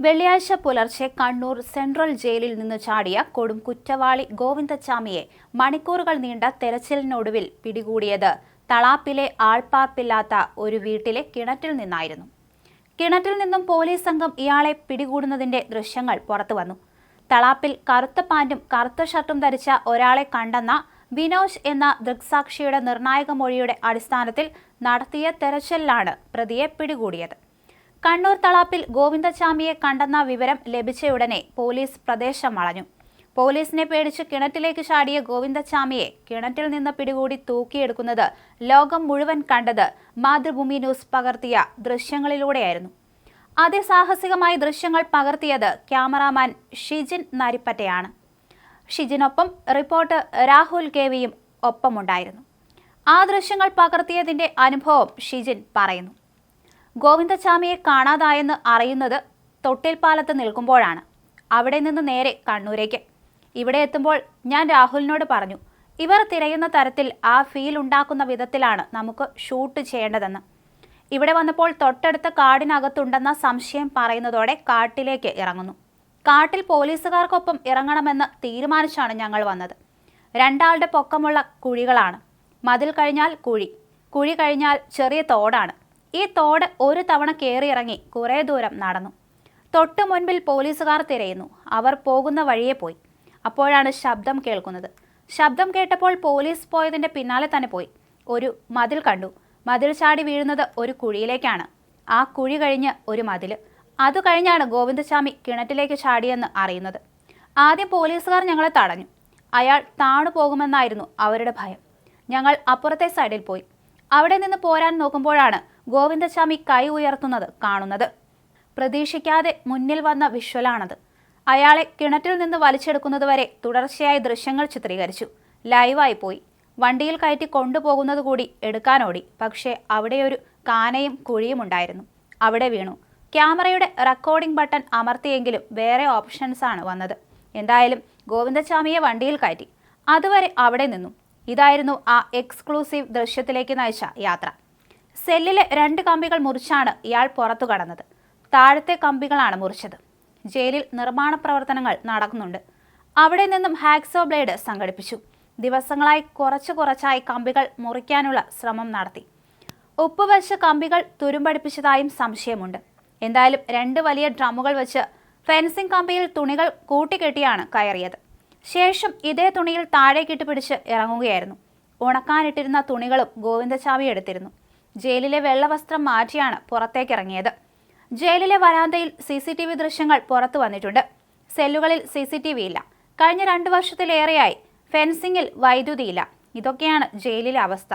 വെള്ളിയാഴ്ച പുലർച്ചെ കണ്ണൂർ സെൻട്രൽ ജയിലിൽ നിന്ന് ചാടിയ കൊടും കുറ്റവാളി ഗോവിന്ദച്ചാമിയെ മണിക്കൂറുകൾ നീണ്ട തെരച്ചിലിനൊടുവിൽ പിടികൂടിയത് തളാപ്പിലെ ആൾപ്പാർപ്പില്ലാത്ത ഒരു വീട്ടിലെ കിണറ്റിൽ നിന്നായിരുന്നു. കിണറ്റിൽ നിന്നും പോലീസ് സംഘം ഇയാളെ പിടികൂടുന്നതിന്റെ ദൃശ്യങ്ങൾ പുറത്തു വന്നു. തളാപ്പിൽ കറുത്ത പാൻറും കറുത്ത ഷർട്ടും ധരിച്ച ഒരാളെ കണ്ടെന്ന വിനോജ് എന്ന ദൃക്സാക്ഷിയുടെ നിർണായക മൊഴിയുടെ അടിസ്ഥാനത്തിൽ നടത്തിയ തെരച്ചിലിലാണ് പ്രതിയെ പിടികൂടിയത്. കണ്ണൂർ തളാപ്പിൽ ഗോവിന്ദസ്വാമിയെ കണ്ടെന്ന വിവരം ലഭിച്ചയുടനെ പോലീസ് പ്രദേശം വളഞ്ഞു. പോലീസിനെ പേടിച്ച് കിണറ്റിലേക്ക് ചാടിയ ഗോവിന്ദസ്വാമിയെ കിണറ്റിൽ നിന്ന് പിടികൂടി തൂക്കിയെടുക്കുന്നത് ലോകം മുഴുവൻ കണ്ടത് മാതൃഭൂമി ന്യൂസ് പകർത്തിയ ദൃശ്യങ്ങളിലൂടെയായിരുന്നു. അതിസാഹസികമായ ദൃശ്യങ്ങൾ പകർത്തിയത് ക്യാമറാമാൻ ഷിജിൻ നരിപ്പറ്റയാണ്. ഷിജിനൊപ്പം റിപ്പോർട്ടർ രാഹുൽ കെവിയും ഒപ്പമുണ്ടായിരുന്നു. ആ ദൃശ്യങ്ങൾ പകർത്തിയതിന്റെ അനുഭവം ഷിജിൻ പറയുന്നു. ഗോവിന്ദച്ചാമിയെ കാണാതായെന്ന് അറിയുന്നത് തൊട്ടിൽപ്പാലത്ത് നിൽക്കുമ്പോഴാണ്. അവിടെ നിന്ന് നേരെ കണ്ണൂരേക്ക്. ഇവിടെ എത്തുമ്പോൾ ഞാൻ രാഹുലിനോട് പറഞ്ഞു ഇവർ തിരയുന്ന തരത്തിൽ ആ ഫീൽ ഉണ്ടാക്കുന്ന വിധത്തിലാണ് നമുക്ക് ഷൂട്ട് ചെയ്യേണ്ടതെന്ന്. ഇവിടെ വന്നപ്പോൾ തൊട്ടടുത്ത കാടിനകത്തുണ്ടെന്ന സംശയം പറയുന്നതോടെ കാട്ടിലേക്ക് ഇറങ്ങുന്നു. കാട്ടിൽ പോലീസുകാർക്കൊപ്പം ഇറങ്ങണമെന്ന് തീരുമാനിച്ചാണ് ഞങ്ങൾ വന്നത്. രണ്ടാളുടെ പൊക്കമുള്ള കുഴികളാണ്. മതിൽ കഴിഞ്ഞാൽ കുഴി. കുഴി കഴിഞ്ഞാൽ ചെറിയ തോടാണ്. ഈ തോട് ഒരു തവണ കയറിയിറങ്ങി കുറേ ദൂരം നടന്നു. തൊട്ടു മുൻപിൽ പോലീസുകാർ തിരയുന്നു. അവർ പോകുന്ന വഴിയെ പോയി. അപ്പോഴാണ് ശബ്ദം കേൾക്കുന്നത്. ശബ്ദം കേട്ടപ്പോൾ പോലീസ് പോയതിന്റെ പിന്നാലെ തന്നെ പോയി. ഒരു മതിൽ കണ്ടു. മതിൽ ചാടി വീഴുന്നത് ഒരു കുഴിയിലേക്കാണ്. ആ കുഴി കഴിഞ്ഞ് ഒരു മതിൽ. അത് കഴിഞ്ഞാണ് ഗോവിന്ദസ്വാമി കിണറ്റിലേക്ക് ചാടിയെന്ന് അറിയുന്നത്. ആദ്യം പോലീസുകാർ ഞങ്ങളെ തടഞ്ഞു. അയാൾ താണു പോകുമെന്നായിരുന്നു അവരുടെ ഭയം. ഞങ്ങൾ അപ്പുറത്തെ സൈഡിൽ പോയി. അവിടെ നിന്ന് പോരാൻ നോക്കുമ്പോഴാണ് ഗോവിന്ദസ്വാമി കൈ ഉയർത്തുന്നത് കാണുന്നത്. പ്രതീക്ഷിക്കാതെ മുന്നിൽ വന്ന വിഷ്വലാണത്. അയാളെ കിണറ്റിൽ നിന്ന് വലിച്ചെടുക്കുന്നതുവരെ തുടർച്ചയായ ദൃശ്യങ്ങൾ ചിത്രീകരിച്ചു. ലൈവായി പോയി. വണ്ടിയിൽ കയറ്റി കൊണ്ടുപോകുന്നത് കൂടി എടുക്കാനോടി. പക്ഷേ അവിടെ ഒരു കാനയും കുഴിയും ഉണ്ടായിരുന്നു. അവിടെ വീണു. ക്യാമറയുടെ റെക്കോർഡിംഗ് ബട്ടൺ അമർത്തിയെങ്കിലും വേറെ ഓപ്ഷൻസ് ആണ് വന്നത്. എന്തായാലും ഗോവിന്ദസ്വാമിയെ വണ്ടിയിൽ കയറ്റി. അതുവരെ അവിടെ നിന്നു. ഇതായിരുന്നു ആ എക്സ്ക്ലൂസീവ് ദൃശ്യത്തിലേക്ക് നയിച്ച യാത്ര. സെല്ലിലെ രണ്ട് കമ്പികൾ മുറിച്ചാണ് ഇയാൾ പുറത്തു കടന്നത്. താഴത്തെ കമ്പികളാണ് മുറിച്ചത്. ജയിലിൽ നിർമ്മാണ പ്രവർത്തനങ്ങൾ നടക്കുന്നുണ്ട്. അവിടെ നിന്നും ഹാക്സോ ബ്ലേഡ് സംഘടിപ്പിച്ചു. ദിവസങ്ങളായി കുറച്ചു കുറച്ചായി കമ്പികൾ മുറിക്കാനുള്ള ശ്രമം നടത്തി. ഉപ്പ് വെച്ച് കമ്പികൾ തുരുമ്പടിപ്പിച്ചതായും സംശയമുണ്ട്. എന്തായാലും രണ്ട് വലിയ ഡ്രമ്മുകൾ വെച്ച് ഫെൻസിംഗ് കമ്പിയിൽ തുണികൾ കൂട്ടിക്കെട്ടിയാണ് കയറിയത്. ശേഷം ഇതേ തുണിയിൽ താഴേക്കിട്ട് പിടിച്ച് ഇറങ്ങുകയായിരുന്നു. ഉണക്കാനിട്ടിരുന്ന തുണികളും ഗോവിന്ദചാമി എടുത്തിരുന്നു ജയിലിലെ വെള്ളവസ്ത്രം മാറ്റിയാണ് പുറത്തേക്കിറങ്ങിയത്. ജയിലിലെ വരാന്തയിൽ സി സി ടി വി ദൃശ്യങ്ങൾ പുറത്തു വന്നിട്ടുണ്ട്. സെല്ലുകളിൽ സി സി ടി വി ഇല്ല. കഴിഞ്ഞ രണ്ടു വർഷത്തിലേറെയായി ഫെൻസിംഗിൽ വൈദ്യുതിയില്ല ഇതൊക്കെയാണ് ജയിലിലെ അവസ്ഥ.